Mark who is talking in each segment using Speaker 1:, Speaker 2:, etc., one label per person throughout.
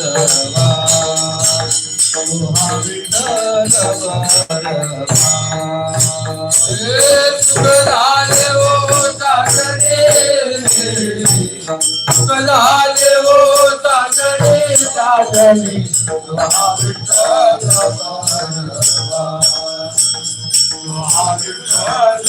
Speaker 1: बरवा तुहा विठ्ठल बरवा
Speaker 2: हे सुख झाले हो चाचणे सुख झाले हो चाचणे चाचणे
Speaker 1: तुहा विठ्ठल बरवा तुहा विठ्ठल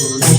Speaker 2: Oh,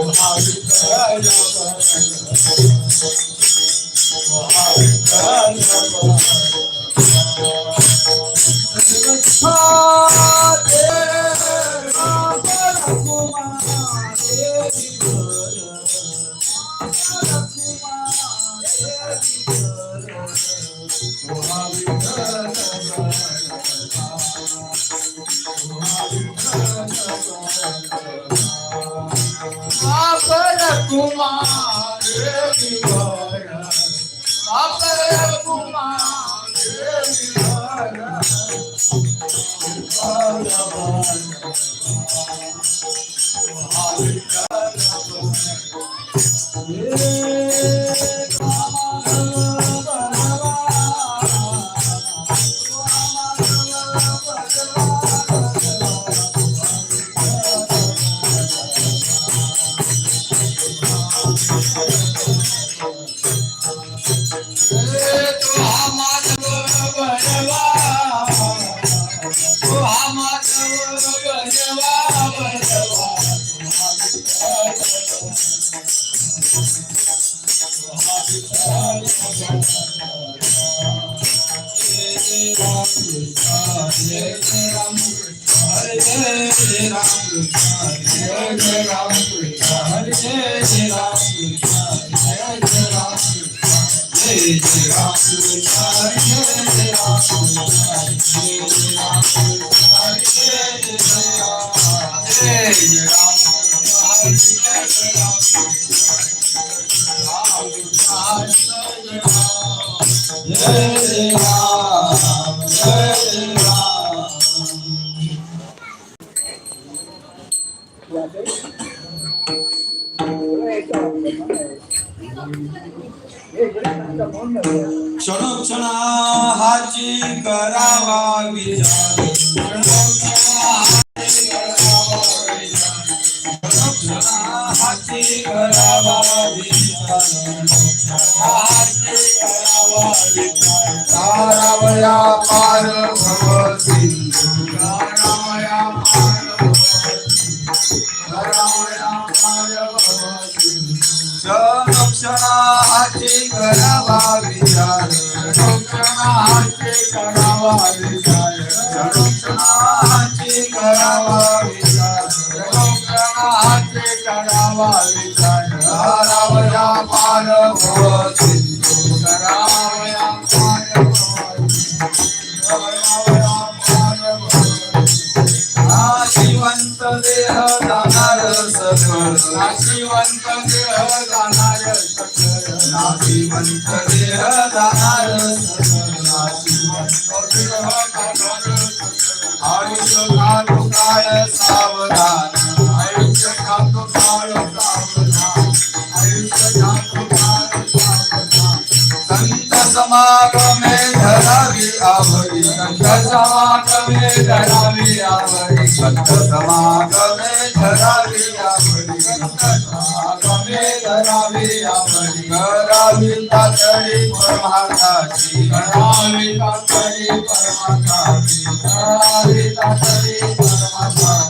Speaker 2: तो हा कुमार विवर आपल कुमार विवर तो
Speaker 1: क्षणोक्षणा हाची करावा क्षण क्षण हाची करावा विचार
Speaker 2: हाची करावा विचार
Speaker 1: करावया पार भव सिंधू करावा विचार तारावया पार भव सावधान
Speaker 2: आयुष्य खातो काळ सावधान आयुष्य काळ सावधान
Speaker 1: संत समागमे धरावी आवडी
Speaker 2: संत समागमे धरावी आवडी
Speaker 1: संत समागमे धरावी आवडी
Speaker 2: समागमे धरावी आवडी
Speaker 1: करावी तातडी परमार्थाची
Speaker 2: करावी तातडी परमार्थाची करावी तातडी परमार्थाची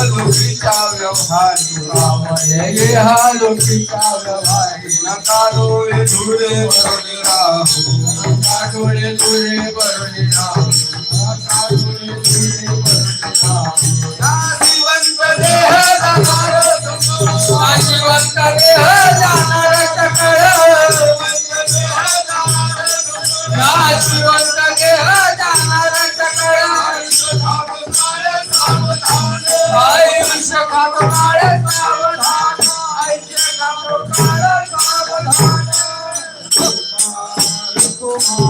Speaker 1: लोकीच्या व्यवहारी
Speaker 2: राम
Speaker 1: हे हा लोकीच्या व्यवहारी नका डोळे धुळे
Speaker 2: बरोडे राहू नका डोळे धुळे बरोडे राहू
Speaker 1: नका डोळे धुळे
Speaker 2: बरोडे राहू
Speaker 1: जिवंत देह जाणार
Speaker 2: जिवंत देह जाणार सकळ जिवंत Oh.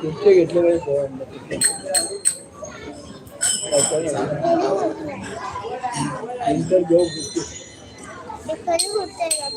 Speaker 3: खुर्चे घेतले पाहिजे नंतर घेऊ.
Speaker 4: खुर्ची